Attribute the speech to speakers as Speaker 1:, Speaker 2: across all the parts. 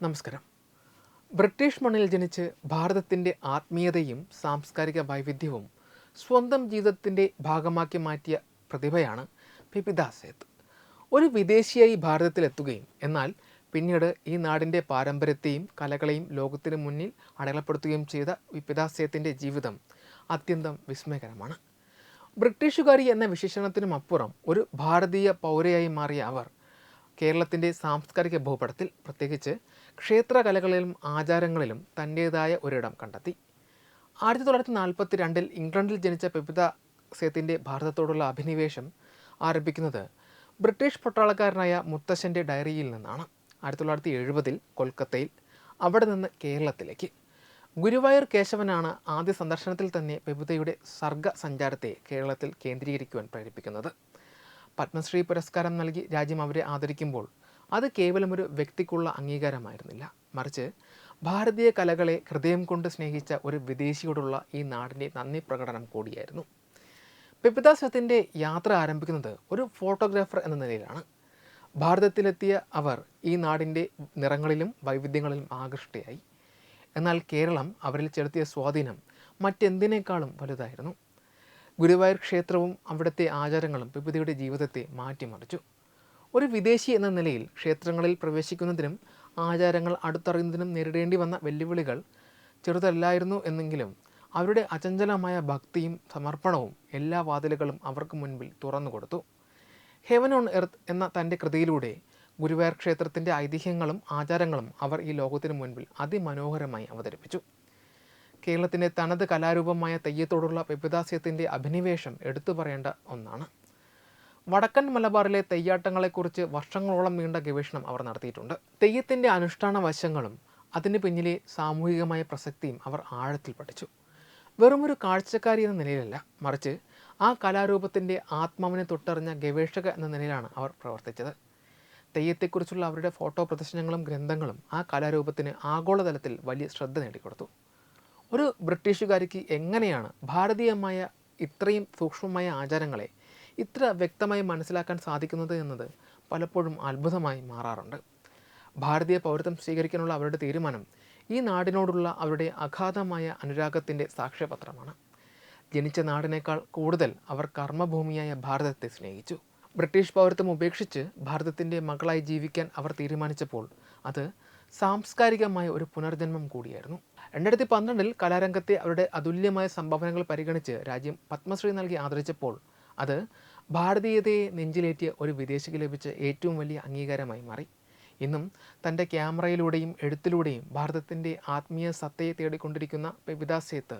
Speaker 1: നമസ്കാരം. ബ്രിട്ടീഷ് മണ്ണിൽ ജനിച്ച് ഭാരതത്തിന്റെ ആത്മീയതയും സാംസ്കാരിക വൈവിധ്യവും സ്വന്തം ജീവിതത്തിന്റെ ഭാഗമാക്കി മാറ്റിയ പ്രതിഭയാണ് പിപിതാ സേത്ത് ഒരു വിദേശിയായി ഭാരതത്തിലെത്തുകയും എന്നാൽ പിന്നീട് ഈ നാടിന്റെ പാരമ്പര്യത്തെയും കലകളെയും ലോകത്തിന് മുന്നിൽ അടയാളപ്പെടുത്തുകയും ചെയ്ത വിപിതാ സേത്തിന്റെ ജീവിതം അത്യന്തം വിസ്മയകരമാണ്. ബ്രിട്ടീഷുകാരി എന്ന വിശേഷണത്തിനും അപ്പുറം ഒരു ഭാരതീയ പൗരയായി മാറിയ അവർ കേരളത്തിന്റെ സാംസ്കാരിക ഭൂപടത്തിൽ പ്രത്യേകിച്ച് ക്ഷേത്രകലകളിലും ആചാരങ്ങളിലും തന്റേതായ ഒരിടം കണ്ടെത്തി. ആയിരത്തി തൊള്ളായിരത്തി നാൽപ്പത്തി രണ്ടിൽ ഇംഗ്ലണ്ടിൽ ജനിച്ച പെപിത സേത്തിന്റെ ഭാരതത്തോടുള്ള അഭിനിവേശം ആരംഭിക്കുന്നത് ബ്രിട്ടീഷ് പട്ടാളക്കാരനായ മുത്തശ്ശന്റെ ഡയറിയിൽ നിന്നാണ്. ആയിരത്തി തൊള്ളായിരത്തി എഴുപതിൽ കൊൽക്കത്തയിൽ അവിടെ നിന്ന് കേരളത്തിലേക്ക്. ഗുരുവായൂർ കേശവനാണ് ആദ്യ സന്ദർശനത്തിൽ തന്നെ പെബുതയുടെ സർഗ സഞ്ചാരത്തെ കേരളത്തിൽ കേന്ദ്രീകരിക്കുവാൻ പ്രേരിപ്പിക്കുന്നത്. പത്മശ്രീ പുരസ്കാരം നൽകി രാജ്യം അവരെ ആദരിക്കുമ്പോൾ അത് കേവലം ഒരു വ്യക്തിക്കുള്ള അംഗീകാരമായിരുന്നില്ല. മറിച്ച് ഭാരതീയ കലകളെ ഹൃദയം കൊണ്ട് സ്നേഹിച്ച ഒരു വിദേശിയോടുള്ള ഈ നാടിന്റെ നന്ദി പ്രകടനം കൂടിയായിരുന്നു. പിപിതാസത്തിന്റെ യാത്ര ആരംഭിക്കുന്നത് ഒരു ഫോട്ടോഗ്രാഫർ എന്ന നിലയിലാണ്. ഭാരതത്തിലെത്തിയ അവർ ഈ നാടിന്റെ നിറങ്ങളിലും വൈവിധ്യങ്ങളിലും ആകൃഷ്ടയായി. എന്നാൽ കേരളം അവരിൽ ചെലുത്തിയ സ്വാധീനം മറ്റെന്തിനേക്കാളും വലുതായിരുന്നു. ഗുരുവായൂർ ക്ഷേത്രവും അവിടുത്തെ ആചാരങ്ങളും പിപിതയുടെ ജീവിതത്തെ മാറ്റിമറിച്ചു. ഒരു വിദേശി എന്ന നിലയിൽ ക്ഷേത്രങ്ങളിൽ പ്രവേശിക്കുന്നതിനും ആചാരങ്ങൾ അടുത്തറിയുന്നതിനും നേരിടേണ്ടി വന്ന വെല്ലുവിളികൾ ചെറുതല്ലായിരുന്നു എന്നെങ്കിലും അവരുടെ അചഞ്ചലമായ ഭക്തിയും സമർപ്പണവും എല്ലാ വാതിലുകളും അവർക്ക് മുൻപിൽ തുറന്നു കൊടുത്തു. ഹെവൻ ഓൺ എർത്ത് എന്ന തന്റെ കൃതിയിലൂടെ ഗുരുവായൂർ ക്ഷേത്രത്തിന്റെ ഐതിഹ്യങ്ങളും ആചാരങ്ങളും അവർ ഈ ലോകത്തിനു മുൻപിൽ അതിമനോഹരമായി അവതരിപ്പിച്ചു. കേരളത്തിന്റെ തനത് കലാരൂപമായ തെയ്യത്തോടുള്ള പിപിതാസ്യത്തിന്റെ അഭിനിവേശം എടുത്തു പറയേണ്ട ഒന്നാണ്. വടക്കൻ മലബാറിലെ തെയ്യാട്ടങ്ങളെക്കുറിച്ച് വർഷങ്ങളോളം നീണ്ട ഗവേഷണം അവർ നടത്തിയിട്ടുണ്ട്. തെയ്യത്തിന്റെ അനുഷ്ഠാന വശങ്ങളും അതിന് പിന്നിലെ സാമൂഹികമായ പ്രസക്തിയും അവർ ആഴത്തിൽ പഠിച്ചു. വെറുമൊരു കാഴ്ചക്കാരി എന്ന നിലയിലല്ല മറിച്ച് ആ കലാരൂപത്തിന്റെ ആത്മാവിനെ തൊട്ടറിഞ്ഞ ഗവേഷക എന്ന നിലയിലാണ് അവർ പ്രവർത്തിച്ചത്. തെയ്യത്തെക്കുറിച്ചുള്ള അവരുടെ ഫോട്ടോ പ്രദർശനങ്ങളും ഗ്രന്ഥങ്ങളും ആ കലാരൂപത്തിന് ആഗോളതലത്തിൽ വലിയ ശ്രദ്ധ നേടിക്കൊടുത്തു. ഒരു ബ്രിട്ടീഷുകാരിക്ക് എങ്ങനെയാണ് ഭാരതീയമായ ഇത്രയും സൂക്ഷ്മമായ ആചാരങ്ങളെ ഇത്ര വ്യക്തമായി മനസ്സിലാക്കാൻ സാധിക്കുന്നത് എന്നത് പലപ്പോഴും അത്ഭുതമായി മാറാറുണ്ട്. ഭാരതീയ പൗരത്വം സ്വീകരിക്കാനുള്ള അവരുടെ തീരുമാനം ഈ നാടിനോടുള്ള അവരുടെ അഗാധമായ അനുരാഗത്തിന്റെ സാക്ഷ്യപത്രമാണ്. ജനിച്ച നാടിനേക്കാൾ കൂടുതൽ അവർ കർമ്മഭൂമിയായ ഭാരതത്തെ സ്നേഹിച്ചു. ബ്രിട്ടീഷ് പൗരത്വം ഉപേക്ഷിച്ച് ഭാരതത്തിന്റെ മകളായി ജീവിക്കാൻ അവർ തീരുമാനിച്ചപ്പോൾ അത് സാംസ്കാരികമായ ഒരു പുനർജന്മം കൂടിയായിരുന്നു. രണ്ടായിരത്തി പന്ത്രണ്ടിൽ കലാരംഗത്തെ അവരുടെ അതുല്യമായ സംഭാവനകൾ പരിഗണിച്ച് രാജ്യം പത്മശ്രീ നൽകി ആദരിച്ചപ്പോൾ അത് ഭാരതീയതയെ നെഞ്ചിലേറ്റിയ ഒരു വിദേശിക്ക് ലഭിച്ച ഏറ്റവും വലിയ അംഗീകാരമായി മാറി. ഇന്നും തന്റെ ക്യാമറയിലൂടെയും എഴുത്തിലൂടെയും ഭാരതത്തിന്റെ ആത്മീയ സത്തയെ തേടിക്കൊണ്ടിരിക്കുന്ന പെബിദാസേത്ത്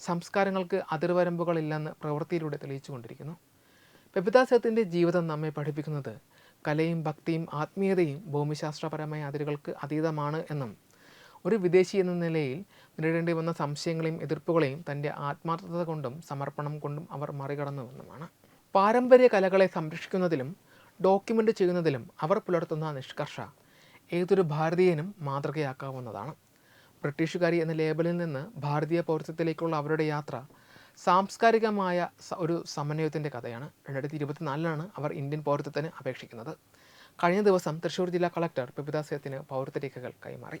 Speaker 1: സംസ്കാരങ്ങൾക്ക് അതിർവരമ്പുകളില്ലെന്ന് പ്രവൃത്തിയിലൂടെ തെളിയിച്ചുകൊണ്ടിരിക്കുന്നു. പെബിദാസത്തിന്റെ ജീവിതം നമ്മെ പഠിപ്പിക്കുന്നത് കലയും ഭക്തിയും ആത്മീയതയും ഭൂമിശാസ്ത്രപരമായ അതിരുകൾക്ക് അതീതമാണ് എന്നും ഒരു വിദേശി എന്ന നിലയിൽ നേരിടേണ്ടി വന്ന സംശയങ്ങളെയും എതിർപ്പുകളെയും തന്റെ ആത്മാർത്ഥത കൊണ്ടും സമർപ്പണം കൊണ്ടും അവർ മറികടന്നുവെന്നുമാണ് പാരമ്പര്യ കലകളെ സംരക്ഷിക്കുന്നതിലും ഡോക്യുമെന്റ് ചെയ്യുന്നതിലും അവർ പുലർത്തുന്ന നിഷ്കർഷ ഏതൊരു ഭാരതീയനും മാതൃകയാക്കാവുന്നതാണ്. ബ്രിട്ടീഷുകാരി എന്ന ലേബലിൽ നിന്ന് ഭാരതീയ പൗരത്വത്തിലേക്കുള്ള അവരുടെ യാത്ര സാംസ്കാരികമായ ഒരു സമന്വയത്തിന്റെ കഥയാണ്. രണ്ടായിരത്തി ഇരുപത്തിനാലിലാണ് അവർ ഇന്ത്യൻ പൗരത്വത്തിന് അപേക്ഷിക്കുന്നത്. കഴിഞ്ഞ ദിവസം തൃശ്ശൂർ ജില്ലാ കളക്ടർ പെപിതാസ്യത്തിന് പൗരത്വ രേഖകൾ കൈമാറി.